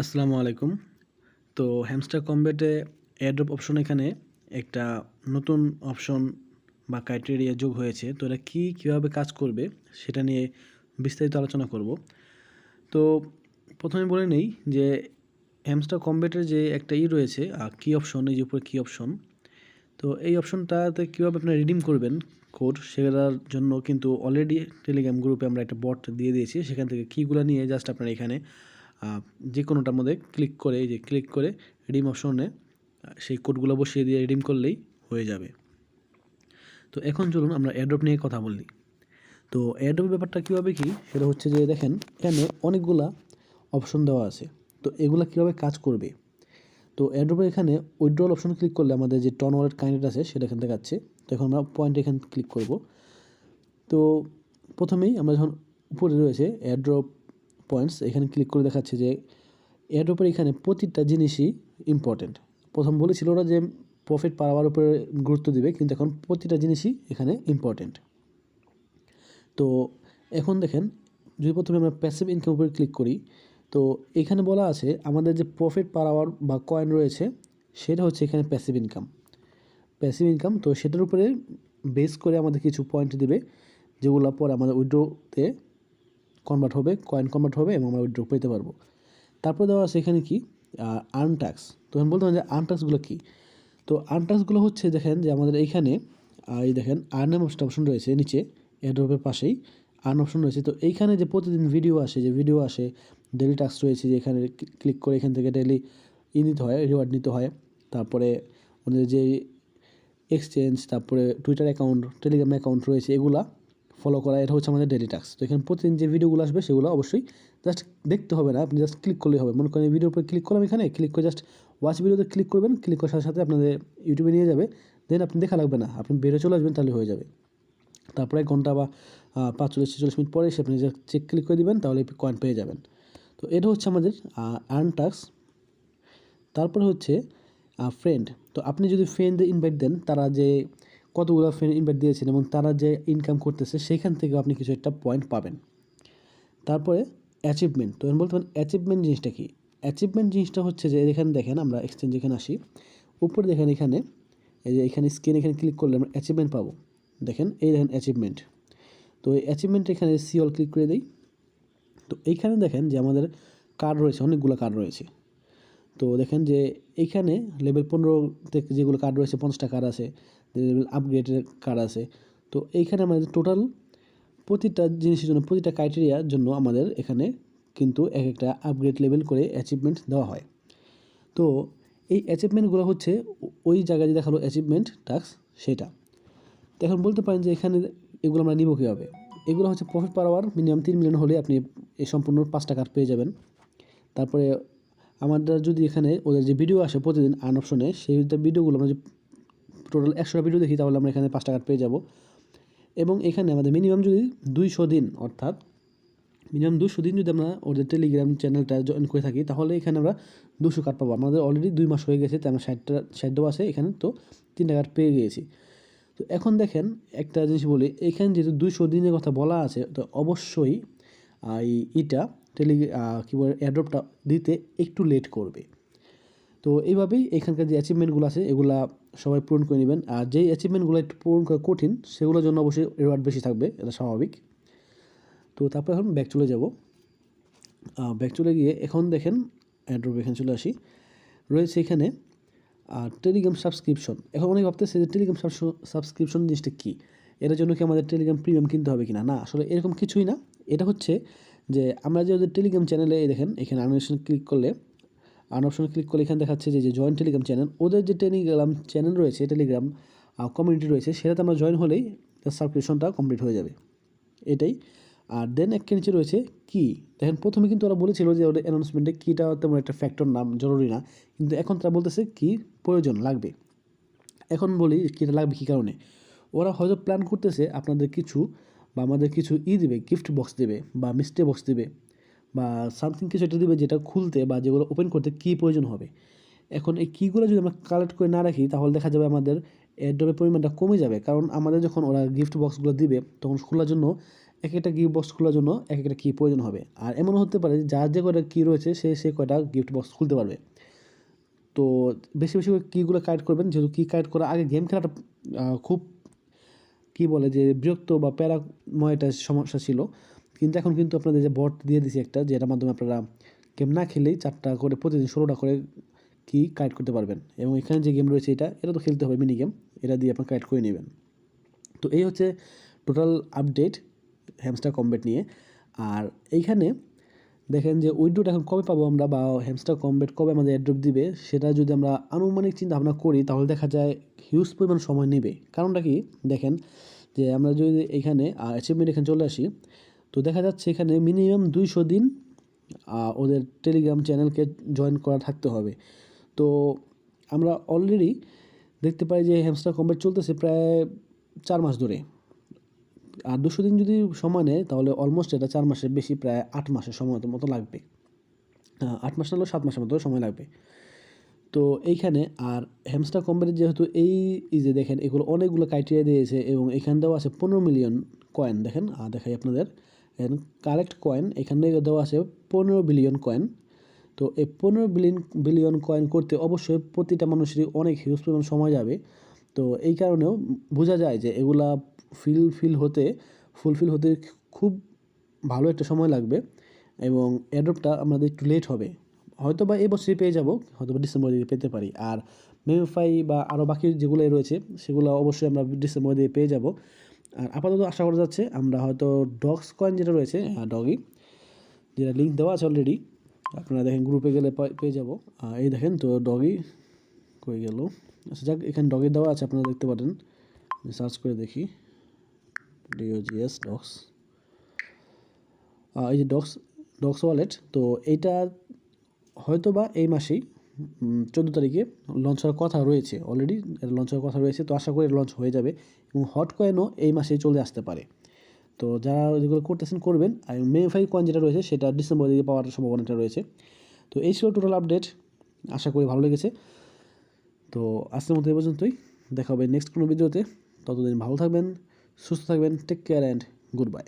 আসসালামু আলাইকুম। তো হ্যামস্টার কম্বেটে এয়ারড্রপ অপশন এখানে একটা নতুন অপশন বা ক্রাইটেরিয়া যোগ হয়েছে। তো এটা কী কীভাবে কাজ করবে সেটা নিয়ে বিস্তারিত আলোচনা করব। তো প্রথমে বলে নেই যে হ্যামস্টার কম্বেটের যে একটা ই রয়েছে কি অপশন এই যে উপরে কি অপশন তো এই অপশনটাতে কীভাবে আপনারা রিডিম করবেন কোড সেটার জন্য কিন্তু অলরেডি টেলিগ্রাম গ্রুপে আমরা একটা বট দিয়ে দিয়েছি। সেখান থেকে কীগুলো নিয়ে জাস্ট আপনারা এখানে যে কোনোটার মধ্যে ক্লিক করে, এই যে ক্লিক করে রিডিম অপশনে সেই কোডগুলো বসিয়ে দিয়ে রিডিম করলেই হয়ে যাবে। তো এখন চলুন আমরা অ্যাড্রপ নিয়ে কথা বলি। তো অ্যাড্রপের ব্যাপারটা কীভাবে কি? সেটা হচ্ছে যে দেখেন, এখানে অনেকগুলা অপশন দেওয়া আছে। তো এগুলো কীভাবে কাজ করবে? তো অ্যাড্রপে এখানে উইড্রল অপশন ক্লিক করলে আমাদের যে টন ওয়ালেট কাইনেট আছে, সেটা এখান থেকে আছে তো এখন আমরা পয়েন্ট এখানে ক্লিক করব। তো প্রথমেই আমরা যখন উপরে রয়েছে অ্যাড্রপ পয়েন্টস এখানে ক্লিক করে দেখাচ্ছে যে এয়ারড্রপের এখানে প্রতিটা জিনিসই ইম্পর্টেন্ট প্রথম বলেছিল ওরা যে প্রফিট পাওয়ার উপরে গুরুত্ব দিবে, কিন্তু এখন প্রতিটা জিনিসই এখানে ইম্পর্টেন্ট তো এখন দেখেন, যদি প্রথমে আমরা প্যাসিভ ইনকাম উপরে ক্লিক করি, তো এখানে বলা আছে আমাদের যে প্রফিট পার আওয়ার বা কয়েন রয়েছে, সেটা হচ্ছে এখানে প্যাসিভ ইনকাম প্যাসিভ ইনকাম তো সেটার উপরে বেস করে আমাদের কিছু পয়েন্ট দিবে, যেগুলো পরে আমাদের উইড্রোতে কনভার্ট হবে কয়েন কনভার্ট হবে এবং আমরা উইড্রো পেতে পারব। তারপর দেওয়া আছে এখানে কি? আর্ন ট্যাক্স তো এখন বলতে যে আর্ন ট্যাক্সগুলো কী? তো আর্ন ট্যাক্সগুলো হচ্ছে দেখেন যে আমাদের এইখানে এই দেখেন আর্ন অপশন রয়েছে নিচে এয়ারড্রপের পাশেই আর্ন অপশন রয়েছে। তো এইখানে যে প্রতিদিন ভিডিও আসে, যে ভিডিও আসে ডেলি টাস্ক রয়েছে যে এখানে ক্লিক করে এখান থেকে ডেলি ই নিতে হয় রিওয়ার্ড নিতে হয়। তারপরে ওদের যে এক্সচেঞ্জ তারপরে টুইটার অ্যাকাউন্ট টেলিগ্রাম অ্যাকাউন্ট রয়েছে এগুলা ফলো করা, এটা হচ্ছে আমাদের ডেলি টাস্ক তো এখানে প্রতিদিন যে ভিডিওগুলো আসবে সেগুলো অবশ্যই জাস্ট দেখতে হবে না, আপনি জাস্ট ক্লিক করলেই হবে। মনে করেন ভিডিওর উপরে ক্লিক করলাম এখানে ক্লিক করে জাস্ট ওয়াচ ভিডিওতে ক্লিক করবেন ক্লিক করার সাথে সাথে আপনাদের ইউটিউবে নিয়ে যাবে। দেন আপনি দেখা লাগবে না, আপনি বেরো চলে আসবেন, তাহলে হয়ে যাবে। তারপরে এক ঘণ্টা বা পাঁচচল্লিশ ছেচল্লিশ মিনিট পরে সে আপনি চেক ক্লিক করে দেবেন, তাহলে কয়েন পেয়ে যাবেন। তো এটা হচ্ছে আমাদের আর্ন টাস্ক তারপরে হচ্ছে ফ্রেন্ড তো আপনি যদি ফ্রেন্ডদের ইনভাইট দেন, তারা যে কতগুলো ফ্রেন্ড ইনভাইট দিয়েছেন এবং তারা যে ইনকাম করতেছে, সেখান থেকে আপনি কিছু একটা পয়েন্ট পাবেন। তারপরে অ্যাচিভমেন্ট তো বলতে পারেন অ্যাচিভমেন্ট জিনিসটা কি? অ্যাচিভমেন্ট জিনিসটা হচ্ছে যে, এখানে দেখেন আমরা এক্সচেঞ্জ এখানে আসি। উপরে দেখেন এখানে, এই যে এখানে স্ক্রিন এখানে ক্লিক করলে আমরা অ্যাচিভমেন্ট পাবো। দেখেন, এই দেখেন অ্যাচিভমেন্ট তো এই অ্যাচিভমেন্ট এখানে সি অল ক্লিক করে দিই। তো এইখানে দেখেন যে আমাদের কার্ড রয়েছে, অনেকগুলো কার্ড রয়েছে। তো দেখেন যে এইখানে লেভেল পনেরো থেকে যেগুলো কার্ড রয়েছে, পঞ্চাশটা কার্ড আছে লেভেল আপগ্রেডের কার্ড আছে। তো এইখানে আমাদের টোটাল প্রতিটা জিনিসের জন্য, প্রতিটা ক্রাইটেরিয়ার জন্য আমাদের এখানে কিন্তু এক একটা আপগ্রেড লেভেল করে অ্যাচিভমেন্ট দেওয়া হয়। তো এই অ্যাচিভমেন্টগুলো হচ্ছে ওই জায়গায় যে দেখাল অ্যাচিভমেন্ট টাস্ক সেটা। তো এখন বলতে পারেন যে এখানে এগুলো আমরা নিব কীভাবে? এগুলো হচ্ছে প্রফিট পার আওয়ার মিনিমাম তিন মিলিয়ন হলে আপনি এই সম্পূর্ণ পাঁচটা কার্ড পেয়ে যাবেন। তারপরে আমাদের যদি এখানে ওদের যে ভিডিও আসে প্রতিদিন আন অপশনে সেই ভিডিওগুলো আমরা যে টোটাল একশোটা ভিডিও দেখি, তাহলে আমরা এখানে পাঁচ টাকার পেয়ে যাব। এবং এখানে আমাদের মিনিমাম যদি দুইশো দিন, অর্থাৎ মিনিমাম দুশো দিন যদি আমরা ওদের টেলিগ্রাম চ্যানেলটা জয়েন করে থাকি, তাহলে এখানে আমরা দুশো কার্ড পাবো। আমাদের অলরেডি দুই মাস হয়ে গেছে তো আমরা ষাটটা, ষাট দেওয়া আছে এখানে, তো তিনটা কার্ড পেয়ে গিয়েছি। তো এখন দেখেন, একটা জিনিস বলি, এখানে যেহেতু দুশো দিনের কথা বলা আছে, তো অবশ্যই এই ইটা টেলি কী বলে অ্যাড্রপটা দিতে একটু লেট করবে। তো এইভাবেই এখানকার যে অ্যাচিভমেন্টগুলো আছে, এগুলা সবাই পূরণ করে নেবেন। আর যেই অ্যাচিভমেন্টগুলো একটু পূরণ করা কঠিন, সেগুলোর জন্য অবশ্যই রিওয়ার্ড বেশি থাকবে, এটা স্বাভাবিক। তো তারপরে এখন ব্যাক চলে যাব। ব্যাক চলে গিয়ে এখন দেখেন অ্যাড্রপ এখানে চলে আসি। রয়েছে এখানে আর টেলিগ্রাম সাবস্ক্রিপশন এখন অনেক ভাবতেছে যে টেলিগ্রাম সাবস্ক্রিপশন জিনিসটা কী? এটার জন্য কি আমাদের টেলিগ্রাম প্রিমিয়াম কিনতে হবে কিনা? না, আসলে এরকম কিছুই না। এটা হচ্ছে যে আমরা যে ওদের টেলিগ্রাম চ্যানেলে দেখেন, এখানে আনোভেশন ক্লিক করলে আন অপশনে ক্লিক করলে এখানে দেখাচ্ছে যে যে জয়েন্ট টেলিগ্রাম চ্যানেল ওদের যে টেলিগ্রাম চ্যানেল রয়েছে টেলিগ্রাম কমিউনিটি রয়েছে, সেটাতে আমরা জয়েন হলেই সাবস্ক্রিপশনটা কমপ্লিট হয়ে যাবে। এটাই। আর দেন একটা নিচে রয়েছে কি? দেখেন, প্রথমে কিন্তু ওরা বলেছিল যে, ওদের অ্যানাউন্সমেন্টে কিটা তেমন একটা ফ্যাক্টর নাম জরুরি না, কিন্তু এখন তারা বলতেছে কি, প্রয়োজন লাগবে। এখন বলি, কিটা লাগবে কী কারণে? ওরা হয়তো প্ল্যান করতেছে আপনাদের কিছু বা আমাদের কিছু ই দেবে গিফট বক্স দেবে বা মিস্টে বক্স দেবে বা সামথিং কিছু একটা দেবে যেটা খুলতে বা যেগুলো ওপেন করতে কী প্রয়োজন হবে। এখন এই কীগুলো যদি আমরা কালেক্ট করে না রাখি, তাহলে দেখা যাবে আমাদের এয়ারড্রপের পরিমাণটা কমে যাবে। কারণ আমাদের যখন ওরা গিফট বক্সগুলো দিবে, তখন খোলার জন্য এক একটা গিফট বক্স খোলার জন্য এক একটা কী প্রয়োজন হবে। আর এমন হতে পারে যার যে কয়টা কী রয়েছে, সে সে কয়টা গিফট বক্স খুলতে পারবে। তো বেশি বেশি করে কীগুলো কালেক্ট করবেন। যেহেতু কী কালেক্ট করা আগে গেম খেলাটা খুব কী বলে যে বিরক্ত বা প্যারাময় একটা সমস্যা ছিল। কিন্তু এখন কিন্তু আপনাদের যে বট দিয়ে দিছি একটা যেটার মাধ্যমে আপনারা গেম না খেলেই চারটা করে প্রতিদিন ষোলোটা করে কি কালেক্ট করতে পারবেন। এবং এখানে যে গেম রয়েছে এটা এটা তো খেলতে হবে, মিনি গেম, এটা দিয়ে আপনার কাইট করে নেবেন। তো এই হচ্ছে টোটাল আপডেট হ্যামস্টার কমবেট নিয়ে। আর এইখানে দেখেন যে উইড্রোটা এখন কবে পাবো আমরা বা হ্যামস্টার কমবেট কবে আমাদের অ্যাড্রপ দিবে, সেটা যদি আমরা আনুমানিক চিন্তা ভাবনা করি, তাহলে দেখা যায় হিউজ পরিমাণ সময় নেবে। কারণটা কি? দেখেন যে আমরা যদি এখানে অ্যাচিভমেন্ট এখানে চলে আসি, তো দেখা যাচ্ছে এখানে মিনিমাম দুইশো দিন ওদের টেলিগ্রাম চ্যানেলকে জয়েন করা থাকতে হবে। তো আমরা অলরেডি দেখতে পাই যে হ্যামস্টার কমবেট চলতেছে প্রায় চার মাস ধরে। আর দুশো দিন যদি সময় নেয়, তাহলে অলমোস্ট এটা চার মাসের বেশি প্রায় আট মাসের সময় মতো লাগবে। আট মাস না সাত মাসের মতো সময় লাগবে। তো এইখানে আর হ্যামস্টার কোম্পানির যেহেতু এই এই যে দেখেন, এগুলো অনেকগুলো ক্রাইটেরিয়া দিয়েছে এবং এখানে দেওয়া আছে পনেরো মিলিয়ন কয়েন দেখেন আর দেখাই আপনাদের। কারেক্ট কয়েন এখানে দেওয়া আছে পনেরো বিলিয়ন কয়েন তো এই পনেরো বিলিয়ন বিলিয়ন কয়েন করতে অবশ্যই প্রতিটা মানুষেরই অনেক হিউজ পরিমাণ সময় যাবে। তো এই কারণেও বোঝা যায় যে এগুলা ফিল ফিল হতে ফুলফিল হতে খুব ভালো একটা সময় লাগবে এবং অ্যাডপ্টটা আমাদের একটু লেট হবে। হয়তো বা এবছরই পেয়ে যাব হয়তো বা ডিসেম্বর দিকে পেতে পারি। আর মেমিফাই বা আরও বাকি যেগুলো রয়েছে, সেগুলো অবশ্যই আমরা ডিসেম্বর দিয়ে পেয়ে যাব। আর আপাতত আশা করা যাচ্ছে আমরা হয়তো ডগস কয়েন যেটা রয়েছে ডগি যেটা লিঙ্ক দেওয়া আছে অলরেডি আপনারা দেখেন গ্রুপে গেলে পেয়ে যাব। এই দেখেন তো ডগি কই গেল? আচ্ছা যাক, এখানে ডগি দেওয়া আছে, আপনারা দেখতে পারেন। সার্চ করে দেখি। ডিওজিএস ডগস এই যে ডগস ডগস ওয়ালেট তো এইটা হয়তো বা এই মাসেই চোদ্দ তারিখে লঞ্চ হওয়ার কথা রয়েছে অলরেডি লঞ্চ হওয়ার কথা রয়েছে, তো আশা করি লঞ্চ হয়ে যাবে এবং হট কয়েনও এই মাসেই চলে আসতে পারে। তো যারা যেগুলো করতেছেন, করবেন। আর মেফাই কয়েন যেটা রয়েছে, সেটা ডিসেম্বর দিকে পাওয়ার সম্ভাবনাটা রয়েছে। তো এই ছিল টোটাল আপডেট আশা করি ভালো লেগেছে। তো আজকের মতো এই পর্যন্তই, দেখা হবে নেক্সট কোনো ভিডিওতে ততদিন ভালো থাকবেন। সুস্থ থাকবেন take care and good bye